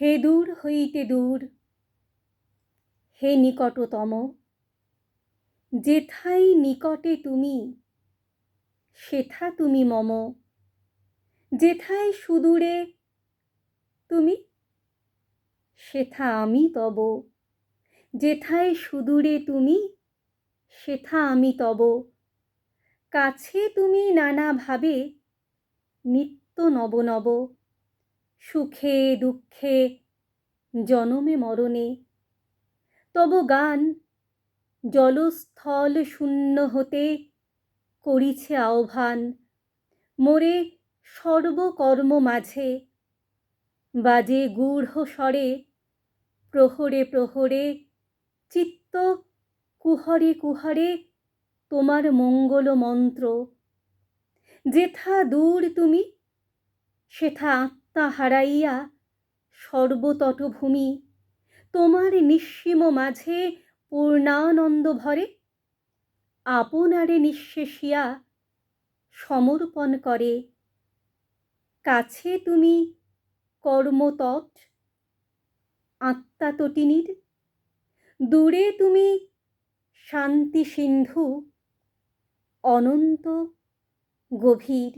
হে দূর হইতে দূর, হে নিকটতম যেথাই নিকটে তুমি, সেথা তুমি মম, যেথায় সুদূরে তুমি, সেথা আমি তব, যেথায় সুদূরে তুমি, সেথা আমি তব। কাছে তুমি নানাভাবে নিত্য নব নব সুখে, দুঃখে, জনমে, মরণে। তব গান জলস্থল শূন্য হতে করিছে আহ্বান। মোরে সর্বকর্ম মাঝে বাজে গূঢ় স্বরে, প্রহরে প্রহরে, চিত্ত কুহরে কুহরে তোমার মঙ্গল মন্ত্র। যেথা দূর তুমি, সেথা আত্মা হারাইয়া সর্বতটভূমি, তোমার নিঃসীম মাঝে পূর্ণানন্দ ভরে আপনারে নিঃশেষিয়া সমর্পণ করে। কাছে তুমি কর্মতট আত্মাতটিনীর দূরে তুমি শান্তি সিন্ধু অনন্ত গভীর।